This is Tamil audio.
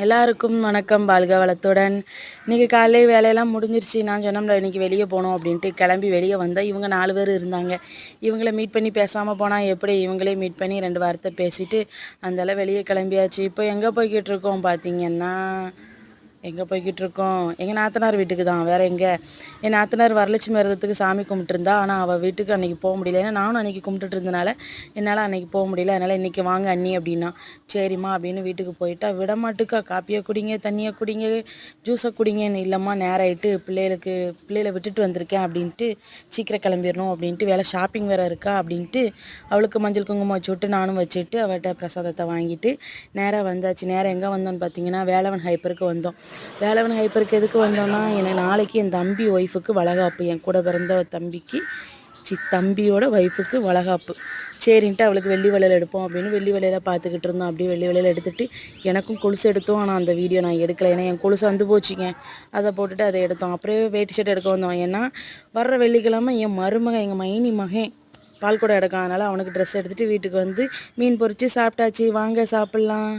எல்லாருக்கும் வணக்கம் பால்க வளத்துடன். இன்றைக்கி காலையில் வேலையெல்லாம் முடிஞ்சிருச்சு. நான் சொன்னோம்ல இன்றைக்கி வெளியே போகணும் அப்படின்ட்டு கிளம்பி வெளியே வந்தால் இவங்க நாலு பேர் இருந்தாங்க. இவங்கள மீட் பண்ணி பேசாமல் போனால் எப்படி? இவங்களே மீட் பண்ணி ரெண்டு வார்த்தை பேசிவிட்டு அந்தளவு வெளியே கிளம்பியாச்சு. இப்போ எங்கே போய்கிட்டு இருக்கோம் பார்த்தீங்கன்னா எங்கே போய்கிட்டு இருக்கோம் எங்கள் நாத்தனார் வீட்டுக்கு தான் வேறு எங்கே? என் நாத்தனார் வரலட்சுமி விரதத்துக்கு சாமி கும்பிட்டுருந்தா ஆனால் அவள் வீட்டுக்கு அன்றைக்கி போக முடியல. ஏன்னா நானும் அன்றைக்கி கும்பிட்டுட்டு இருந்தனால என்னால் அன்றைக்கி போக முடியல. அதனால் இன்றைக்கி வாங்க அண்ணி அப்படின்னா சரிம்மா அப்படின்னு வீட்டுக்கு போயிட்டா விட மாட்டுக்கா காப்பியை குடிங்க தண்ணியை குடிங்க ஜூஸை குடிங்கன்னு இல்லைம்மா நேரம் ஆகிட்டு பிள்ளைகளுக்கு பிள்ளைகளை விட்டுட்டு வந்திருக்கேன் அப்படின்ட்டு சீக்கிரம் கிளம்பிடணும் அப்படின்ட்டு வேலை ஷாப்பிங் வேறு இருக்கா? அப்படின்ட்டு அவளுக்கு மஞ்சள் குங்குமம் வச்சு விட்டு நானும் வச்சுட்டு அவள்கிட்ட பிரசாதத்தை வாங்கிட்டு நேராக வந்தாச்சு. நேராக எங்கே வந்தோன்னு பார்த்தீங்கன்னா வேலவன் ஹைப்பருக்கு வந்தோம். வேலவன் ஹைப்பருக்கு எதுக்கு வந்தோன்னா எனக்கு நாளைக்கு என் தம்பி ஒய்ஃபுக்கு வளகாப்பு. என் கூட பிறந்த தம்பிக்கு சி தம்பியோட ஒய்ஃபுக்கு வளகாப்பு. சரின்ட்டு அவளுக்கு வெள்ளி வளையல் எடுப்போம் அப்படின்னு வெள்ளி வளையல பார்த்துக்கிட்டு இருந்தோம். அப்படியே வெள்ளி வளையல் எடுத்துகிட்டு எனக்கும் கொலுசு எடுத்தோம். ஆனால் அந்த வீடியோ நான் எடுக்கலை. ஏன்னா என் கொலுசு வந்து போச்சுங்க. அதை போட்டுட்டு அதை எடுத்தோம். அப்படியே வேட்டி ஷர்ட் எடுக்க வந்தோம். ஏன்னா வர்ற வெள்ளிக்கிழமை என் மருமகன் எங்கள் மைனி மகன் பால் கூட எடுக்காதனால அவனுக்கு ட்ரெஸ் எடுத்துகிட்டு வீட்டுக்கு வந்து மீன் பொறிச்சு சாப்பிட்டாச்சு. வாங்க சாப்பிட்லாம்.